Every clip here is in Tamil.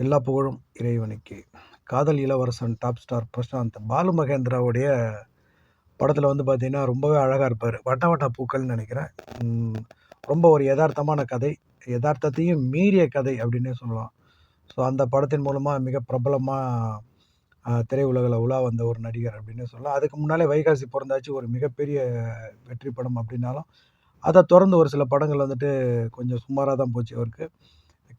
எல்லா புகழும் இறைவனுக்கு. காதல் இளவரசன் டாப் ஸ்டார் பிரசாந்த் பாலு மகேந்திராவுடைய படத்தில் வந்து பார்த்தீங்கன்னா ரொம்பவே அழகாக இருப்பார். வட்ட வட்ட பூக்கள்னு நினைக்கிறேன். ரொம்ப ஒரு யதார்த்தமான கதை. யதார்த்தத்தையும் மீறிய கதை அப்படின்னே சொல்லலாம். ஸோ அந்த படத்தின் மூலமாக மிக பிரபலமாக திரையுலகில் உலா வந்த ஒரு நடிகர் அப்படின்னு சொல்லலாம். அதுக்கு முன்னாலே வைகாசி பிறந்தாச்சு. ஒரு மிகப்பெரிய வெற்றி படம் அப்படின்னாலும் அதை தொடர்ந்து ஒரு சில படங்கள் வந்துட்டு கொஞ்சம் சுமாராக தான் போச்சு அவருக்கு.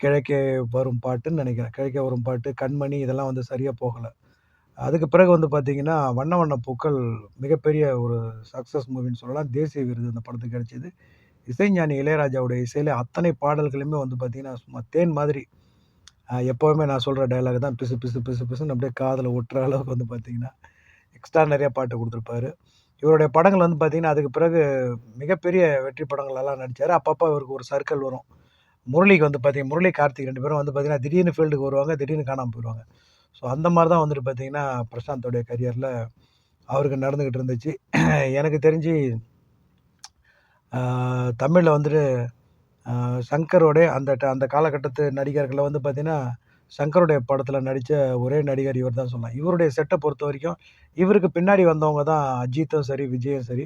கிழக்கே வரும் பாட்டுன்னு நினைக்கிறேன். கிழக்கே வரும் பாட்டு கண்மணி இதெல்லாம் வந்து சரியாக போகலை. அதுக்கு பிறகு வந்து பார்த்திங்கன்னா வண்ண வண்ண பூக்கள் மிகப்பெரிய ஒரு சக்ஸஸ் மூவின்னு சொல்லலாம். தேசிய விருது அந்த படத்துக்கு கிடைச்சிது. இசைஞானி இளையராஜாவுடைய இசையில் அத்தனை பாடல்களுமே வந்து பார்த்திங்கன்னா சும்மா தேன் மாதிரி. எப்போவுமே நான் சொல்கிற டைலாக் தான் பிசு பிசு பிசு பிசுன்னு அப்படியே காதில் ஒட்டுற அளவுக்கு வந்து பார்த்திங்கன்னா எக்ஸ்ட்ரா நிறையா பாட்டு கொடுத்துருப்பாரு. இவருடைய படங்கள் வந்து பார்த்திங்கன்னா அதுக்கு பிறகு மிகப்பெரிய வெற்றி படங்கள் எல்லாம் நடித்தார் அப்பப்போ இவருக்கு ஒரு சர்க்கிள் வரும். முரளிக்கு வந்து பார்த்தீங்கன்னா முரளி கார்த்திக் ரெண்டு பேரும் வந்து பார்த்தீங்கன்னா திடீர்னு ஃபீல்டுக்கு வருவாங்க திடீர்னு காணாமல் போயிடுவாங்க ஸோ அந்த மாதிரி தான் வந்துட்டு பார்த்தீங்கன்னா பிரசாந்தோடைய கரியரில் அவருக்கு நடந்துக்கிட்டு இருந்துச்சு. எனக்கு தெரிஞ்சு தமிழில் வந்துட்டு சங்கரோடைய அந்த ட- அந்த காலகட்டத்து நடிகர்களில் வந்து பார்த்தீங்கன்னா சங்கருடைய படத்தில் நடித்த ஒரே நடிகர் இவர் தான் சொல்லலாம். இவருடைய செட்டை பொறுத்த வரைக்கும் இவருக்கு பின்னாடி வந்தவங்க தான் அஜித்தும் சரி விஜயும் சரி.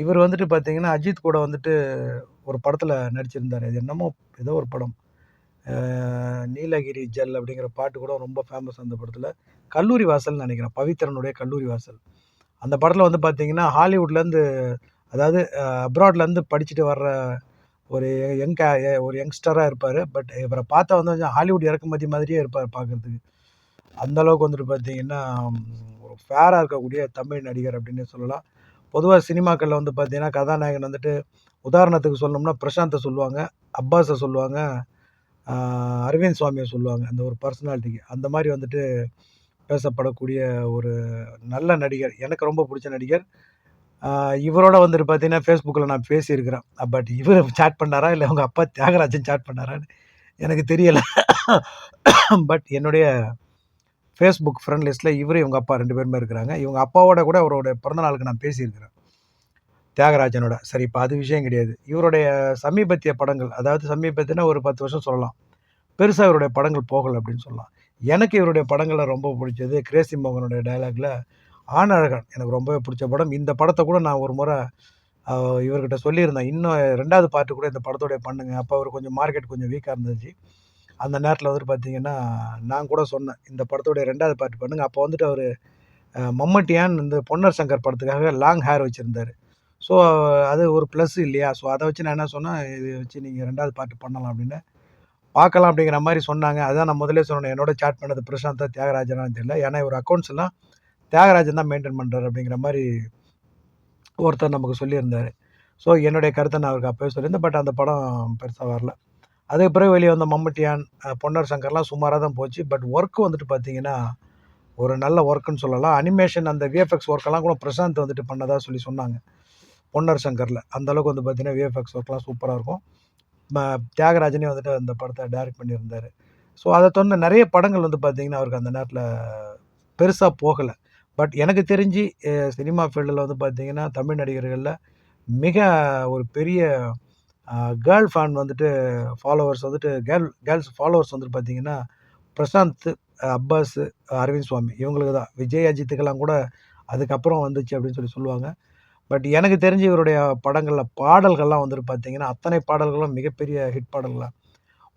இவர் வந்துட்டு பார்த்தீங்கன்னா அஜித் கூட வந்துட்டு ஒரு படத்தில் நடிச்சிருந்தார். அது என்னமோ ஏதோ ஒரு படம். நீலகிரி ஜல் அப்படிங்கிற பாட்டு கூட ரொம்ப ஃபேமஸ் அந்த படத்தில். கல்லூரி வாசல்னு நினைக்கிறேன். பவித்ரனுடைய கல்லூரி வாசல். அந்த படத்தில் வந்து பார்த்தீங்கன்னா ஹாலிவுட்லேருந்து அதாவது அப்ராட்லேருந்து படிச்சுட்டு வர்ற ஒரு யங் ஒரு யங்ஸ்டராக இருப்பார். பட் இவரை பார்த்தா வந்து கொஞ்சம் ஹாலிவுட் இறக்குமதி மாதிரியே இருப்பார் பார்க்குறதுக்கு அந்தளவுக்கு வந்துட்டு பார்த்தீங்கன்னா ஒரு ஃபேராக இருக்கக்கூடிய தமிழ் நடிகர் அப்படின்னு சொல்லலாம். பொதுவாக சினிமாக்களில் வந்து பார்த்தீங்கன்னா கதாநாயகன் வந்துட்டு உதாரணத்துக்கு சொல்லணும்னா பிரசாந்தை சொல்லுவாங்க அப்பாஸை சொல்லுவாங்க அரவிந்த் சுவாமியை சொல்லுவாங்க அந்த ஒரு பர்சனாலிட்டிக்கு. அந்த மாதிரி வந்துட்டு பேசப்படக்கூடிய ஒரு நல்ல நடிகர் எனக்கு ரொம்ப பிடிச்ச நடிகர். இவரோட வந்துட்டு பார்த்தீங்கன்னா ஃபேஸ்புக்கில் நான் பேசியிருக்கிறேன். பட் இவர் சேட் பண்ணாரா? இல்லை அவங்க அப்பா தியாகராஜன் சாட் பண்ணாரான்னு எனக்கு தெரியலை. பட் என்னுடைய ஃபேஸ்புக் ஃப்ரெண்ட் லிஸ்ட்டில் இவர் இவங்க அப்பா ரெண்டு பேருமே இருக்கிறாங்க. இவங்க அப்பாவோட கூட அவரோட பிறந்தநாளுக்கு நான் பேசியிருக்கிறேன். தியாகராஜனோட. சரி இப்போ அது விஷயம் கிடையாது. இவருடைய சமீபத்திய படங்கள் அதாவது சமீபத்தினா ஒரு பத்து வருஷம் சொல்லலாம். பெருசாக இவருடைய படங்கள் போகலை அப்படின்னு சொல்லலாம். எனக்கு இவருடைய படங்களில் ரொம்ப பிடிச்சது கிரேசி மோகனுடைய டைலாகில் ஆனழகன் எனக்கு ரொம்பவே பிடிச்ச படம். இந்த படத்தை கூட நான் ஒரு முறை இவர்கிட்ட சொல்லியிருந்தேன். இன்னும் ரெண்டாவது பார்ட்டு கூட இந்த படத்தோடைய பண்ணுங்க. அப்போ அவர் கொஞ்சம் மார்க்கெட் கொஞ்சம் வீக்காக இருந்துச்சு. அந்த நேரத்தில் வந்துட்டு பார்த்தீங்கன்னா நான் கூட சொன்னேன் இந்த படத்தோடைய ரெண்டாவது பார்ட் பண்ணுங்கள் அப்போ வந்துட்டு அவர் மம்மட்டியான் இந்த பொன்னர் சங்கர் படத்துக்காக லாங் ஹேர் வச்சுருந்தார். ஸோ அது ஒரு ப்ளஸ் இல்லையா? ஸோ அதை வச்சு நான் என்ன சொன்னேன் இது வச்சு நீங்கள் ரெண்டாவது பாட்டு பண்ணலாம் அப்படின்னு. பார்க்கலாம் அப்படிங்கிற மாதிரி சொன்னாங்க. அதான் நான் முதலே சொன்னேன் என்னோட சாட் பண்ணது பிரசாந்தா தியாகராஜனான்னு தெரியல. ஏன்னா இவர் அக்கௌண்ட்ஸ் எல்லாம் தியாகராஜன் தான் மெயின்டைன் பண்ணுறாரு அப்படிங்கிற மாதிரி ஒருத்தர் நமக்கு சொல்லியிருந்தார். ஸோ என்னுடைய கருத்தை நான் அவருக்கு அப்போவே சொல்லியிருந்தேன் பட் அந்த படம் பெருசாக வரல. அதுக்கு பிறகு வெளியே வந்த மம்மட்டியான் பொன்னர் சங்கர்லாம் சுமாராக தான் போச்சு. பட் ஒர்க்கு வந்துட்டு பார்த்தீங்கன்னா ஒரு நல்ல ஒர்க்குன்னு சொல்லலாம். அனிமேஷன் அந்த விஎஃப்எக்ஸ் ஒர்க்கெல்லாம் கூட பிரசாந்த் வந்துட்டு பண்ணதா சொல்லி சொன்னாங்க. பொன்னர் சங்கரில். அந்த அளவுக்கு வந்து பார்த்தீங்கன்னா விஎஃப்எக்ஸ் ஒர்க்லாம் சூப்பராக இருக்கும். ம- தியாகராஜனே வந்துட்டு அந்த படத்தை டைரக்ட் பண்ணியிருந்தார். ஸோ அதை தொடர்ந்து நிறைய படங்கள் வந்து பார்த்திங்கன்னா அவருக்கு அந்த நேரத்தில் பெருசாக போகலை. பட் எனக்கு தெரிஞ்சு சினிமா ஃபீல்டில் வந்து பார்த்திங்கன்னா தமிழ் நடிகர்களில் மிக ஒரு பெரிய கேர்ள் ஃபேன் வந்துட்டு ஃபாலோவர்ஸ் வந்துட்டு கேர்ள் கேர்ள்ஸ் ஃபாலோவர்ஸ் வந்துட்டு பார்த்தீங்கன்னா பிரசாந்த் அப்பாஸ் அரவிந்த் சுவாமி இவங்களுக்கு தான். விஜய் அஜித்துக்கெல்லாம் கூட அதுக்கப்புறம் வந்துச்சு அப்படின்னு சொல்லி சொல்லுவாங்க. பட் எனக்கு தெரிஞ்சு இவருடைய படங்களில் பாடல்கள்லாம் வந்துட்டு பார்த்தீங்கன்னா அத்தனை பாடல்களும் மிகப்பெரிய ஹிட் பாடல்களாக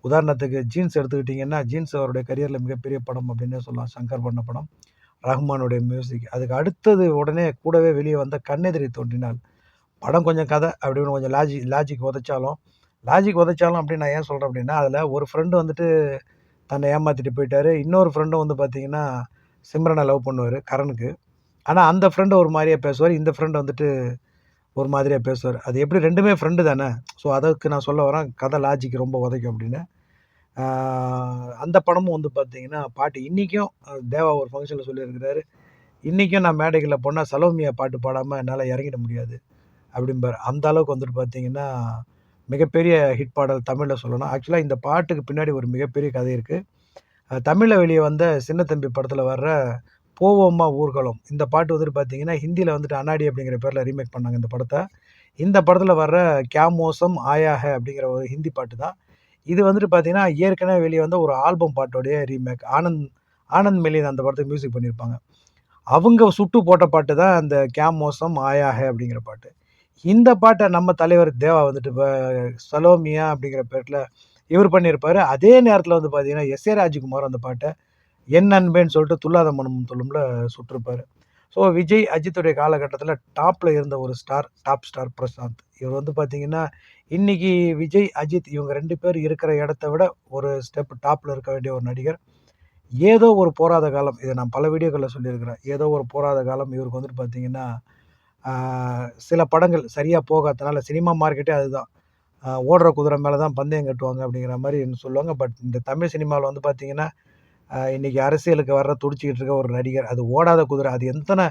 உதாரணத்துக்கு ஜீன்ஸ் எடுத்துக்கிட்டிங்கன்னா ஜீன்ஸ் அவருடைய கரியரில் மிகப்பெரிய படம் அப்படின்னே சொல்லலாம். சங்கர் பண்ண படம் ரஹ்மானுடைய மியூசிக் அதுக்கு அடுத்தது உடனே கூடவே வெளியே வந்த கண்ணெதிரி தோன்றினால் படம் கொஞ்சம் கதை அப்படின்னு கொஞ்சம் லாஜிக் லாஜிக் உதைச்சாலும் லாஜிக் உதைச்சாலும் அப்படின்னு நான் ஏன் சொல்கிறேன் அப்படின்னா அதில் ஒரு ஃப்ரெண்டு வந்துட்டு தன்னை ஏமாற்றிட்டு போயிட்டார். இன்னொரு ஃப்ரெண்டும் வந்து பார்த்திங்கன்னா சிம்ரனை லவ் பண்ணுவார் கரனுக்கு. ஆனால் அந்த ஃப்ரெண்டு ஒரு மாதிரியாக பேசுவார் இந்த ஃப்ரெண்டு வந்துட்டு ஒரு மாதிரியாக பேசுவார். அது எப்படி ரெண்டுமே ஃப்ரெண்டு தானே. ஸோ அதுக்கு நான் சொல்ல வரேன் கதை லாஜிக் ரொம்ப உதைக்கும் அப்படின்னு. அந்த படமும் வந்து பார்த்திங்கன்னா பாட்டு இன்றைக்கும் தேவா ஒரு ஃபங்க்ஷனில் சொல்லியிருக்கிறாரு. இன்றைக்கும் நான் மேடைகளில் போனால் சலோமியா பாட்டு பாடாமல் என்னால் இறங்கிட முடியாது. அப்படிம்பார். அந்த அளவுக்கு வந்துட்டு பார்த்தீங்கன்னா மிகப்பெரிய ஹிட் பாடல் தமிழில் சொல்லணும். ஆக்சுவலாக இந்த பாட்டுக்கு பின்னாடி ஒரு மிகப்பெரிய கதை இருக்குது தமிழில் வெளியே வந்த சின்ன தம்பி படத்தில் வர்ற போவோமா ஊர்கலம் இந்த பாட்டு வந்துட்டு பார்த்தீங்கன்னா ஹிந்தியில் வந்துட்டு அனாடி அப்படிங்கிற பேரில் ரீமேக் பண்ணாங்க இந்த படத்தை. இந்த படத்தில் வர்ற கே மோசம் ஆயாக அப்படிங்கிற ஒரு ஹிந்தி பாட்டு தான். இது வந்துட்டு பார்த்தீங்கன்னா ஏற்கனவே வெளியே வந்த ஒரு ஆல்பம் பாட்டோடைய ரீமேக் ஆனந்த் ஆனந்த் மெல்லின் அந்த படத்துக்கு மியூசிக் பண்ணியிருப்பாங்க அவங்க சுட்டு போட்ட பாட்டு தான் அந்த கே மோசம் ஆயாக அப்படிங்கிற பாட்டு. இந்த பாட்டை நம்ம தலைவர் தேவா வந்துட்டு சலோமியா அப்படிங்கிற பேரில் இவர் பண்ணியிருப்பார் அதே நேரத்தில் வந்து பார்த்தீங்கன்னா, எஸ்.ஏ. ராஜ்குமார் அந்த பாட்டை என் அன்பேன்னு சொல்லிட்டு துல்லாத மனமும் தொழும்ல சுட்டிருப்பார் ஸோ விஜய், அஜித்துடைய காலகட்டத்தில் டாப்பில் இருந்த ஒரு ஸ்டார், டாப் ஸ்டார் பிரசாந்த். இவர் வந்து பார்த்தீங்கன்னா, இன்றைக்கி விஜய், அஜித் இவங்க ரெண்டு பேர் இருக்கிற இடத்த விட ஒரு ஸ்டெப் டாப்பில் இருக்க வேண்டிய ஒரு நடிகர். ஏதோ ஒரு போராத காலம், இதை நான் பல வீடியோக்களில் சொல்லியிருக்கிறேன். ஏதோ ஒரு போராத காலம் இவருக்கு வந்துட்டு பார்த்தீங்கன்னா, சில படங்கள் சரியாக போகாதனால சினிமா மார்க்கெட்டே அதுதான். ஓடுற குதிரை மேலே தான் பந்தயம் கட்டுவாங்க அப்படிங்கிற மாதிரி சொல்லுவாங்க. பட் இந்த தமிழ் சினிமாவில் வந்து பார்த்திங்கன்னா இன்றைக்கி அரசியலுக்கு வர துடிச்சிக்கிட்டு இருக்க ஒரு நடிகர். அது ஓடாத குதிரை. அது எத்தனை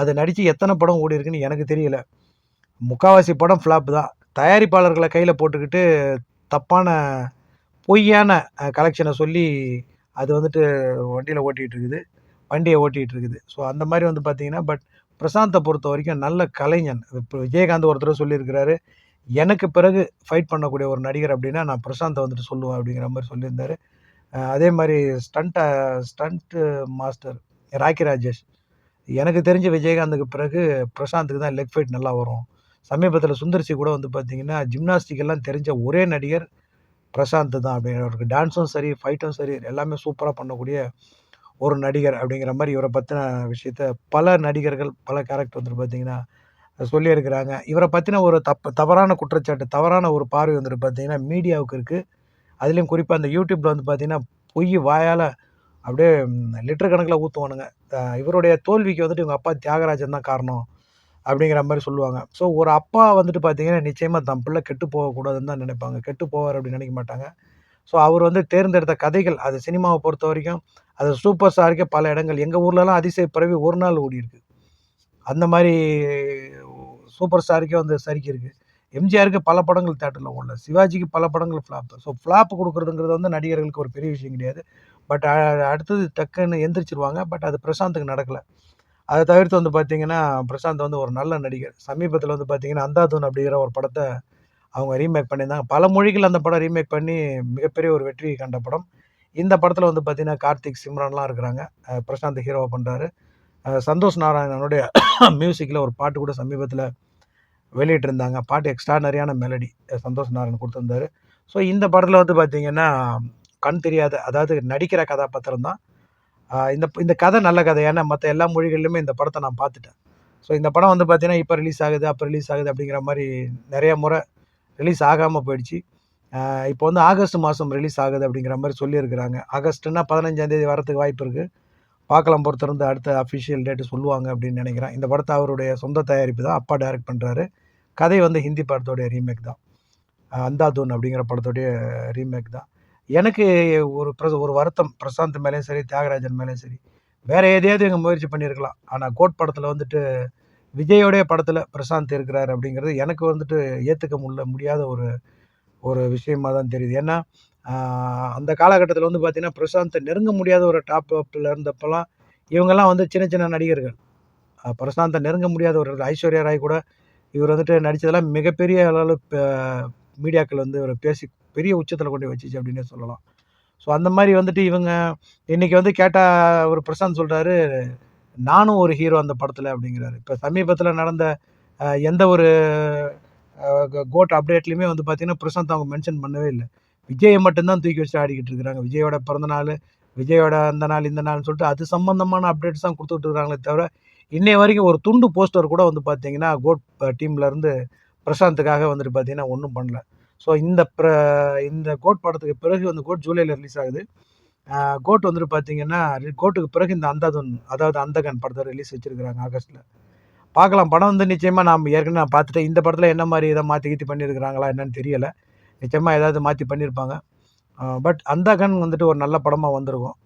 அது நடித்து எத்தனை படம் ஓடியிருக்குன்னு எனக்கு தெரியல. முக்காவாசி படம் ஃப்ளாப் தான். தயாரிப்பாளர்களை கையில் போட்டுக்கிட்டு தப்பான பொய்யான கலெக்ஷனை சொல்லி அது வந்துட்டு வண்டியில் ஓட்டிகிட்டு இருக்குது. வண்டியை ஓட்டிகிட்டு இருக்குது. ஸோ அந்த மாதிரி வந்து பார்த்திங்கன்னா பட் பிரசாந்தை பொறுத்த வரைக்கும் நல்ல கலைஞன். இப்போ விஜயகாந்த் ஒருத்தர் சொல்லியிருக்கிறாரு. எனக்கு பிறகு ஃபைட் பண்ணக்கூடிய ஒரு நடிகர் அப்படின்னா, நான் பிரசாந்தை வந்துட்டு சொல்லுவேன் அப்படிங்கிற மாதிரி சொல்லியிருந்தார் அதே மாதிரி ஸ்டண்ட்டை ஸ்டண்ட்டு மாஸ்டர் ராக்கி ராஜேஷ். எனக்கு தெரிஞ்ச விஜயகாந்துக்கு பிறகு பிரசாந்துக்கு தான் லெக் ஃபைட் நல்லா வரும். சமீபத்தில் சுந்தர் சி கூட வந்து பார்த்திங்கன்னா ஜிம்னாஸ்டிக் எல்லாம் தெரிஞ்ச ஒரே நடிகர் பிரசாந்த் தான் அப்படிங்கிற அவருக்கு டான்ஸும் சரி, ஃபைட்டும் சரி எல்லாமே சூப்பராக பண்ணக்கூடிய ஒரு நடிகர் அப்படிங்கிற மாதிரி இவரை பற்றின விஷயத்த பல நடிகர்கள், பல கேரக்டர் வந்துட்டு பார்த்தீங்கன்னா, சொல்லியிருக்கிறாங்க. இவரை பற்றின ஒரு தப்பு தவறான குற்றச்சாட்டு, தவறான ஒரு பார்வை வந்துட்டு பார்த்தீங்கன்னா, மீடியாவுக்கு இருக்குது அதுலேயும் குறிப்பாக அந்த யூடியூப்பில் வந்து பார்த்தீங்கன்னா, பொய் வாயால் அப்படியே லிட்டர் கணக்கில் ஊற்றுவானுங்க இவருடைய தோல்விக்கு வந்துட்டு இவங்க அப்பா தியாகராஜன் தான் காரணம். அப்படிங்கிற மாதிரி சொல்லுவாங்க. ஸோ ஒரு அப்பா வந்துட்டு பார்த்தீங்கன்னா, நிச்சயமாக தன் பிள்ளை கெட்டு போகக்கூடாதுன்னு தான் நினைப்பாங்க. கெட்டு போவார் அப்படின்னு நினைக்க மாட்டாங்க. ஸோ அவர் வந்து தேர்ந்தெடுத்த கதைகள், அது சினிமாவை பொறுத்த வரைக்கும் அது சூப்பர் ஸ்டாருக்கே பல இடங்கள் எங்கள் ஊர்லலாம் அதிசய பிறவி ஒரு நாள் ஓடியிருக்கு. அந்த மாதிரி சூப்பர் ஸ்டாருக்கே வந்து சறுக்கியிருக்கு. எம்ஜிஆருக்கு பல படங்கள் தேட்டரில் ஓடல. சிவாஜிக்கு பல படங்கள் ஃப்ளாப். ஸோ ஃப்ளாப் கொடுக்குறதுங்கிறது வந்து நடிகர்களுக்கு ஒரு பெரிய விஷயம் கிடையாது. பட் அடுத்தது டக்குன்னு எந்திரிச்சிருவாங்க பட் அது பிரசாந்துக்கு நடக்கலை அதை தவிர்த்து வந்து பார்த்தீங்கன்னா, பிரசாந்த் வந்து ஒரு நல்ல நடிகர். சமீபத்தில் வந்து பார்த்தீங்கன்னா, அந்தாதூன் அப்படிங்கிற ஒரு படத்தை அவங்க ரீமேக் பண்ணியிருந்தாங்க. பல மொழிகள் அந்த படம் ரீமேக் பண்ணி மிகப்பெரிய ஒரு வெற்றி கண்ட படம். இந்த படத்தில் வந்து பார்த்தீங்கன்னா, கார்த்திக், சிம்ரன்லாம் இருக்கிறாங்க. பிரசாந்த் ஹீரோவை பண்ணுறாரு சந்தோஷ் நாராயணனுடைய மியூசிக்கில் ஒரு பாட்டு கூட சமீபத்தில் வெளியிட்டிருந்தாங்க. பாட்டு எக்ஸ்ட்ரார்டினரியான மெலடி சந்தோஷ் நாராயணன் கொடுத்துருந்தாரு ஸோ இந்த படத்தில் வந்து பார்த்திங்கன்னா கண் தெரியாத அதாவது நடிக்கிற கதாபாத்திரம் தான். இந்த இந்த கதை நல்ல கதை. ஏன்னா மற்ற எல்லா மொழிகளிலுமே இந்த படத்தை நான் பார்த்துட்டேன். ஸோ இந்த படம் வந்து பார்த்திங்கன்னா இப்போ ரிலீஸ் ஆகுது, அப்போ ரிலீஸ் ஆகுது அப்படிங்கிற மாதிரி நிறைய முறை ரிலீஸ் ஆகாமல் போயிடுச்சு. இப்போ வந்து ஆகஸ்ட் மாதம் ரிலீஸ் ஆகுது அப்படிங்கிற மாதிரி சொல்லியிருக்கிறாங்க. ஆகஸ்ட்னா 15ஆம் தேதி வரதுக்கு வாய்ப்பு இருக்குது பார்க்கலாம் பொறுத்திருந்து அடுத்த அஃபிஷியல் டேட்டு சொல்லுவாங்க அப்படின்னு நினைக்கிறேன் இந்த படத்தை அவருடைய சொந்த தயாரிப்பு தான். அப்பா டைரக்ட் பண்ணுறாரு கதை வந்து ஹிந்தி படத்தோடைய ரீமேக் தான். அந்தாதூன் அப்படிங்கிற படத்தோடைய ரீமேக் தான். எனக்கு ஒரு பிர ஒரு வருத்தம் பிரசாந்த் மேலேயும் சரி, தியாகராஜன் மேலேயும் சரி. வேறு எதையாவது எங்கள் முயற்சி பண்ணியிருக்கலாம். ஆனால் கோட் படத்தில் வந்துட்டு விஜயோடைய படத்தில் பிரசாந்த் இருக்கிறார் அப்படிங்கிறது எனக்கு வந்துட்டு ஏற்றுக்க முடியல முடியாத ஒரு ஒரு விஷயமாக தான் தெரியுது. ஏன்னா, அந்த காலகட்டத்தில் வந்து பார்த்திங்கன்னா பிரசாந்தை நெருங்க முடியாத ஒரு டாப் அப்பில் இருந்தப்பெல்லாம் இவங்கெல்லாம் வந்து சின்ன சின்ன நடிகர்கள். பிரசாந்தை நெருங்க முடியாத ஒரு ஐஸ்வர்யா ராய் கூட இவர் வந்துட்டு நடித்ததெல்லாம் மிகப்பெரிய அளவுல மீடியாக்கள் வந்து இவரை பேசி பெரிய உச்சத்தில் கொண்டு வச்சிச்சு அப்படின்னு அப்படின்னே சொல்லலாம். ஸோ அந்த மாதிரி வந்துட்டு இவங்க இன்றைக்கி வந்து கேட்டால் ஒரு பிரசாந்த் சொல்கிறாரு நானும் ஒரு ஹீரோ அந்த படத்தில் அப்படிங்கிறாரு. இப்போ சமீபத்தில் நடந்த எந்த ஒரு கோட் அப்டேட்லேயுமே வந்து பார்த்தீங்கன்னா, பிரசாந்த் அவங்க மென்ஷன் பண்ணவே இல்லை விஜயை மட்டும்தான் தூக்கி வச்சு ஆடிக்கிட்டு இருக்கிறாங்க. விஜயோட பிறந்த நாளு, விஜயோட அந்த நாள், இந்த நாள்னு சொல்லிட்டு அது சம்மந்தமான அப்டேட்ஸ் தான் கொடுத்துட்டு இருக்கிறாங்களே தவிர, இன்னைய வரைக்கும் ஒரு துண்டு போஸ்டர் கூட வந்து பார்த்தீங்கன்னா, கோட் டீம்லேருந்து பிரசாந்துக்காக வந்துட்டு பார்த்தீங்கன்னா, ஒன்றும் பண்ணல. ஸோ இந்த ப்ர இந்த கோட் படத்துக்கு பிறகு வந்து கோட் ஜூலையில் ரிலீஸ் ஆகுது. கோட் வந்துட்டு பார்த்தீங்கன்னா, கோட்டுக்கு பிறகு இந்த அந்தாதன் அதாவது அந்தகன் படத்தை ரிலீஸ் வச்சுருக்கிறாங்க ஆகஸ்ட்டில் பார்க்கலாம். படம் வந்து நிச்சயமாக நாம் ஏற்கனவே நான் பார்த்துட்டேன். இந்த படத்தில் என்ன மாதிரி இதை மாற்றி கீத்தி பண்ணியிருக்கிறாங்களா என்னன்னு தெரியலை நிச்சயமாக ஏதாவது மாற்றி பண்ணியிருப்பாங்க. பட் பட் அந்தகன் வந்துட்டு ஒரு நல்ல படமாக வந்திருக்கும்.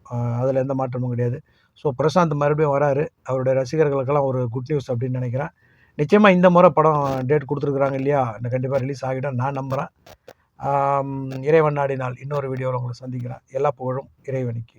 அதில் எந்த மாற்றமும் கிடையாது. ஸோ பிரசாந்த் மறுபடியும் வராரு. அவருடைய ரசிகர்களுக்கெல்லாம் ஒரு குட் நியூஸ் அப்படின்னு நினைக்கிறேன் நிச்சயமாக இந்த முறை படம் டேட் கொடுத்துருக்குறாங்க இல்லையா? கண்டிப்பாக ரிலீஸ் ஆகிடும் நான் நம்புகிறேன் இறைவன் நாடினால் இன்னொரு வீடியோவில் உங்களை சந்திக்கிறேன். எல்லா புகழும் இறைவனுக்கு